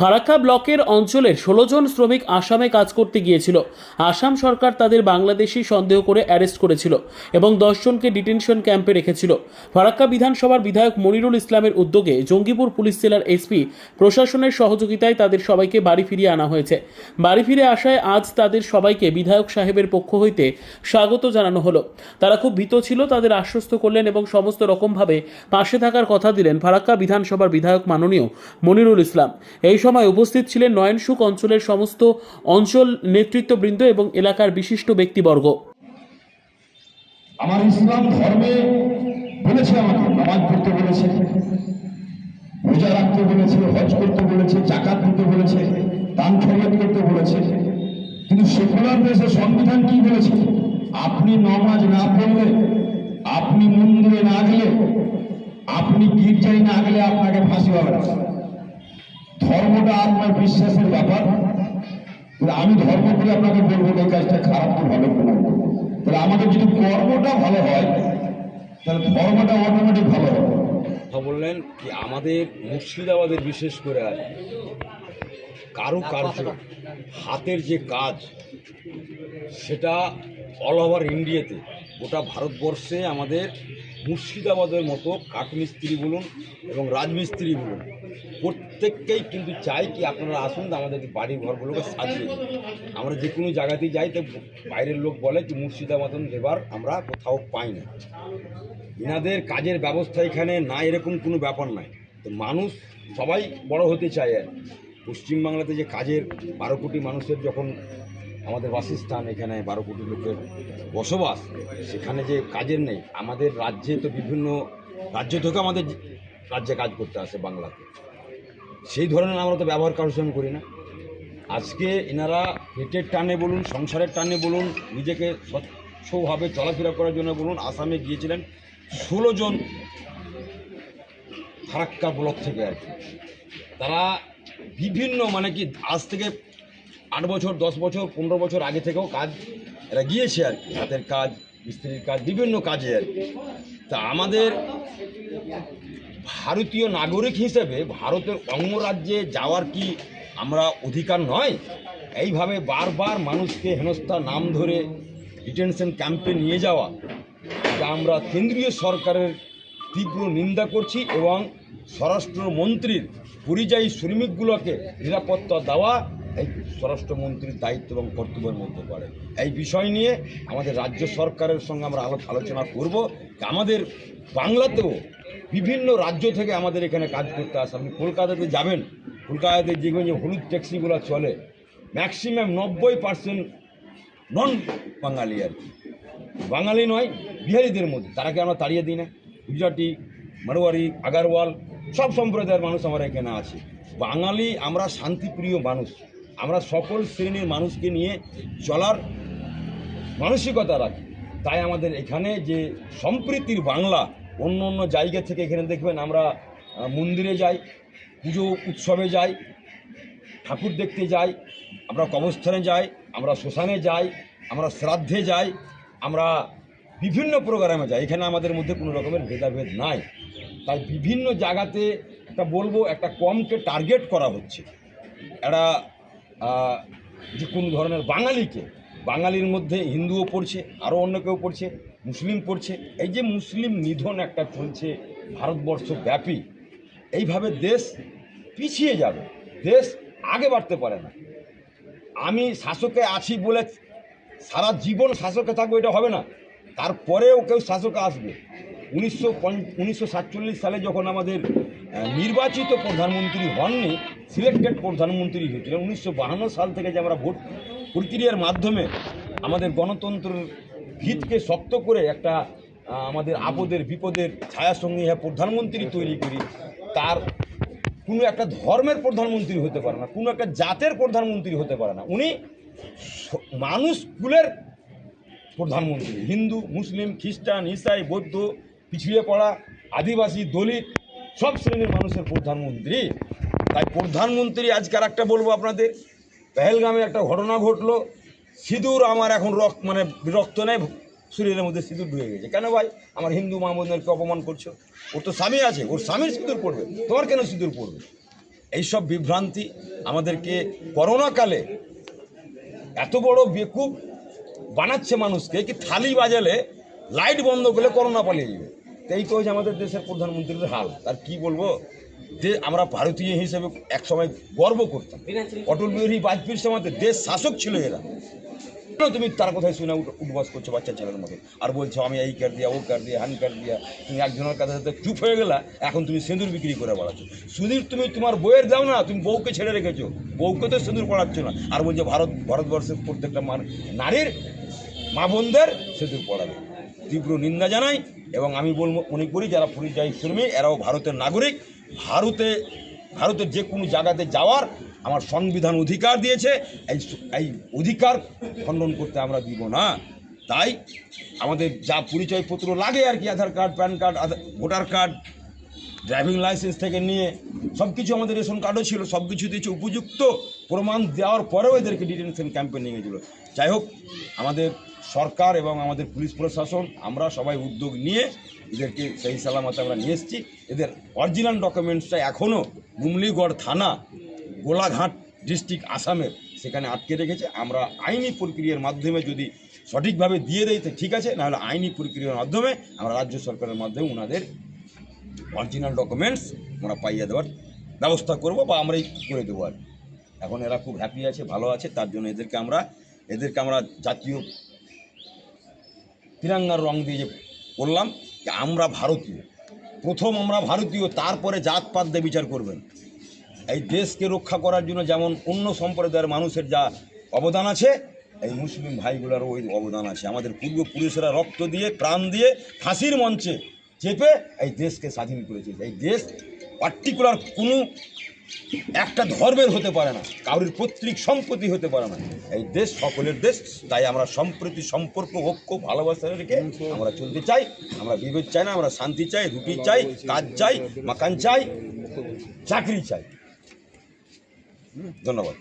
ফারাক্কা ব্লকের অঞ্চলের ষোলো জন শ্রমিক আসামে কাজ করতে গিয়েছিল। আসাম সরকার তাদের বাংলাদেশি সন্দেহ করে অ্যারেস্ট করেছিল এবং দশজনকে ডিটেনশন ক্যাম্পে রেখেছিল। ফারাক্কা বিধানসভার বিধায়ক মনিরুল ইসলামের উদ্যোগে জঙ্গিপুর পুলিশ জেলার এসপি প্রশাসনের সহযোগিতায় তাদের সবাইকে বাড়ি ফিরিয়ে আনা হয়েছে। বাড়ি ফিরে আসায় আজ তাদের সবাইকে বিধায়ক সাহেবের পক্ষ হইতে স্বাগত জানানো হলো। তারা খুব ভীত ছিল, তাদের আশ্বস্ত করলেন এবং সমস্ত রকমভাবে পাশে থাকার কথা দিলেন ফারাক্কা বিধানসভার বিধায়ক মাননীয় মনিরুল ইসলাম। এই সময় উপস্থিত ছিলেন নয়নসুক অঞ্চলের সমস্ত অঞ্চল নেতৃত্ববৃন্দ এবং এলাকার বিশিষ্ট ব্যক্তিবর্গ। আমার ইসলাম ধর্মে বলেছে আমাকে, নামাজ পড়তে বলেছে, রোজা রাখতে বলেছে, হজ করতে বলেছে, জাকাত দিতে বলেছে, দান খরচ করতে বলেছে। কিন্তু সেকুলার দেশে সংবিধান কি বলেছে? আপনি নামাজ না পড়লে, আপনি মন্দিরে না গেলে, আপনি গির্জায় না গেলে আপনাকে ফাঁসি হবে না। ধর্মটা আপনার বিশ্বাসের ব্যাপার। আমি ধর্ম করে আপনাকে বলব এই কাজটা খারাপ তো ভালো করব তাহলে আমাদের যদি কর্মটা ভালো হয়, তাহলে ধর্মটা অটোমেটিক ভালো হবে। বললেন যে আমাদের মুর্শিদাবাদের বিশেষ করে আর কারুকার্য, হাতের যে কাজ, সেটা অল ওভার ইন্ডিয়াতে গোটা ভারতবর্ষে আমাদের মুর্শিদাবাদের মতো কাঠমিস্ত্রি বলুন এবং রাজমিস্ত্রি বলুন প্রত্যেককেই কিন্তু চাই কি আপনারা আসুন আমাদের বাড়ি ঘরগুলোকে সাজিয়ে আমরা যে কোনো জায়গাতেই যাই, তো বাইরের লোক বলে যে মুর্শিদাবাদন লেবার আমরা কোথাও পাই না। এনাদের কাজের ব্যবস্থা এখানে না এরকম কোনো ব্যাপার নাই তো মানুষ সবাই বড় হতে চায় আর পশ্চিমবাংলাতে যে কাজের বারো কোটি মানুষের যখন আমাদের বাসস্থান এখানে বারো কোটি লোকের বসবাস, সেখানে যে কাজের নেই, আমাদের রাজ্যে তো বিভিন্ন রাজ্য থেকে আমাদের রাজ্যে কাজ করতে আসে বাংলাতে। সেই ধরনের আমরা তো ব্যবহার কারোর সঙ্গে করি না। আজকে এনারা পেটের টানে বলুন, সংসারের টানে বলুন, নিজেকে স্বচ্ছভাবে চলাফেরা করার জন্য বলুন, আসামে গিয়েছিলেন ষোলো জন ফারাক্কা ব্লক থেকে আর কি। তারা বিভিন্ন মানে কি আজ থেকে আট বছর, দশ বছর, পনেরো বছর আগে থেকেও কাজ, এরা গিয়েছে আর কি। হাতের কাজ, মিস্ত্রির কাজ, বিভিন্ন কাজে আর কি। তা আমাদের ভারতীয় নাগরিক হিসেবে ভারতের অঙ্গরাজ্যে যাওয়ার কি আমরা অধিকার নয়? এইভাবে বারবার মানুষকে হেনস্থা, নাম ধরে ডিটেনশন ক্যাম্পে নিয়ে যাওয়া এটা আমরা কেন্দ্রীয় সরকারের তীব্র নিন্দা করছি এবং স্বরাষ্ট্রমন্ত্রীর পরিযায়ী শ্রমিকগুলোকে নিরাপত্তা দেওয়া এই স্বরাষ্ট্রমন্ত্রীর দায়িত্ব এবং কর্তব্যের মধ্যে পড়ে। এই বিষয় নিয়ে আমাদের রাজ্য সরকারের সঙ্গে আমরা আলো আলোচনা করব। আমাদের বাংলাতেও বিভিন্ন রাজ্য থেকে আমাদের এখানে কাজ করতে আসে। আপনি কলকাতাতে যাবেন, কলকাতাতে যেগুলো যে হলুদ ট্যাক্সিগুলো চলে ম্যাক্সিমাম নব্বই পার্সেন্ট নন বাঙালি আর কি। বাঙালি নয়, বিহারিদের মধ্যে। তারাকে আমরা তাড়িয়ে দিই না? গুজরাটি, মারোয়ারি, আগারওয়াল, সব সম্প্রদায়ের মানুষ আমার এখানে আছে। বাঙালি আমরা শান্তিপ্রিয় মানুষ। আমরা সকল শ্রেণির মানুষকে নিয়ে চলার মানসিকতা রাখি। তাই আমাদের এখানে যে সম্প্রীতির বাংলা অন্য অন্য জায়গা থেকে এখানে দেখবেন আমরা মন্দিরে যাই, পুজো উৎসবে যাই, ঠাকুর দেখতে যাই, আমরা কবরস্থানে যাই, আমরা শ্মশানে যাই, আমরা শ্রাদ্ধে যাই, আমরা বিভিন্ন প্রোগ্রামে যাই। এখানে আমাদের মধ্যে কোনো রকমের ভেদাভেদ নাই। তাই বিভিন্ন জায়গাতে একটা বলব, একটা কমকে টার্গেট করা হচ্ছে। একটা যে কোনো ধরনের বাঙালিকে বাঙালির মধ্যে হিন্দুও পড়ছে, আরও অন্য কেউ পড়ছে, মুসলিম পড়ছে। এই যে মুসলিম নিধন একটা চলছে ভারতবর্ষ ব্যাপী এইভাবে দেশ পিছিয়ে যাবে, দেশ আগে বাড়তে পারে না। আমি শাসকে আছি বলে সারা জীবন শাসকে থাকব এটা হবে না। তারপরেও কেউ শাসকে আসবে। উনিশশো উনিশশো সালে যখন আমাদের নির্বাচিত প্রধানমন্ত্রী হননি, সিলেক্টেড প্রধানমন্ত্রী হয়েছিলেন, উনিশশো সাল থেকে যে আমরা ভোট প্রক্রিয়ার মাধ্যমে আমাদের গণতন্ত্রের ভিতকে শক্ত করে একটা আমাদের আপদের, বিপদের ছায়াসঙ্গী হ্যাঁ প্রধানমন্ত্রী তৈরি করি, তার কোনো একটা ধর্মের প্রধানমন্ত্রী হতে পারে না, কোনো একটা জাতের প্রধানমন্ত্রী হতে পারে না। উনি স- মানুষগুলোর প্রধানমন্ত্রী, হিন্দু, মুসলিম, খ্রিস্টান, ইসাই, বৌদ্ধ, পিছিয়ে পড়া, আদিবাসী, দলিত, সব শ্রেণির মানুষের প্রধানমন্ত্রী। তাই প্রধানমন্ত্রী আজকে আর একটা বলব আপনাদের পেহেলগামে একটা ঘটনা ঘটলো। সিঁদুর আমার এখন রক্ত মানে রক্ত নেই, শরীরের মধ্যে সিঁদুর ঢুকে গেছে। কেন ভাই? আমার হিন্দু মা বোনদেরকে অপমান করছ? ওর তো স্বামী আছে, ওর স্বামীর সিঁদুর পড়বে। তোমার কেন সিঁদুর পড়বে? এইসব বিভ্রান্তি আমাদেরকে করোনাকালে এত বড় বেকুব বানাচ্ছে মানুষকে কি থালি বাজালে লাইট বন্ধ করলে করোনা পালিয়ে যাবে। তো এই তো হচ্ছে আমাদের দেশের প্রধানমন্ত্রীর হাল। তার কি বলব? যে আমরা ভারতীয় হিসেবে একসময় গর্ব করতাম। অটল বিহারী বাজপেয়ীর সময় দেশ শাসক ছিল এরা। তুমি তার কথায় শুনে উঠ- উঠবাস করছ বাচ্চা ছেলের মতো? আর বলছো, আমি এই কার দিয়া, ও কার দিয়া, হান কার দিয়া, তুমি একজনের কাছে সাথে চুপ হয়ে গেলা, এখন তুমি সিঁদুর বিক্রি করে বেড়াচ্ছ। সুধীর তুমি তোমার বইয়ের দাও না, তুমি বউকে ছেড়ে রেখেছো। বউকে তো সিঁদুর পড়াচ্ছ না। আর বলছো, ভারত ভারতবর্ষের প্রত্যেকটা নারীর মা বোনদের সিঁদুর পড়াবে। তীব্র নিন্দা জানাই এবং আমি বলব, মনে করি যারা পরিযায়ী শ্রমিক, এরাও ভারতের নাগরিক। ভারতে, ভারতের যে কোনো জায়গাতে যাওয়ার আমার সংবিধান অধিকার দিয়েছে, এই এই অধিকার খণ্ডন করতে আমরা দিব না। তাই আমাদের যা পরিচয়পত্র লাগে আর কি, Aadhaar card, PAN card voter card, driving licence থেকে নিয়ে সব কিছু আমাদের রেশন কার্ডও ছিল সব কিছু দিয়েছে, উপযুক্ত প্রমাণ দেওয়ার পরেও এদেরকে ডিটেনশন ক্যাম্পে নিয়ে গেছিল। যাই হোক, আমাদের সরকার এবং আমাদের পুলিশ প্রশাসন, আমরা সবাই উদ্যোগ নিয়ে এদেরকে সেই সালামতে আমরা নিয়ে এসেছি। এদের অরিজিনাল ডকুমেন্টসটা এখনও মুমলিগড় থানা, গোলাঘাট ডিস্ট্রিক্ট আসামের সেখানে আটকে রেখেছে। আমরা আইনি প্রক্রিয়ার মাধ্যমে যদি সঠিকভাবে দিয়ে দেয় তো ঠিক আছে, নাহলে আইনি প্রক্রিয়ার মাধ্যমে আমরা রাজ্য সরকারের মাধ্যমে ওনাদের অরিজিনাল ডকুমেন্টস আমরা পাইয়ে দেওয়ার ব্যবস্থা করব বা আমরাই করে দেবো আর এখন এরা খুব হ্যাপি আছে, ভালো আছে, তার জন্য এদেরকে আমরা এদেরকে আমরা জাতীয় তিরাঙ্গার রং দিয়ে যে বললাম যে আমরা ভারতীয়। প্রথম আমরা ভারতীয়, তারপরে জাতপাত দিয়ে বিচার করবেন। এই দেশকে রক্ষা করার জন্য যেমন অন্য সম্প্রদায়ের মানুষের যা অবদান আছে, এই মুসলিম ভাইগুলোরও ওই অবদান আছে। আমাদের পূর্বপুরুষেরা রক্ত দিয়ে, প্রাণ দিয়ে, ফাঁসির মঞ্চে চেপে এই দেশকে স্বাধীন করেছে। এই দেশ পার্টিকুলার কোনো একটা ধর্মের হতে পারে না, কারোর পৈতৃক সম্পত্তি হতে পারে না। এই দেশ সকলের দেশ, তাই আমরা সম্প্রতি, সম্পর্ক, ঐক্য, ভালোবাসা রেখে আমরা চলতে চাই, আমরা বিভেদ চাই না, আমরা শান্তি চাই, রুটি চাই, কাজ চাই, মাকান চাই, চাকরি চাই। ধন্যবাদ।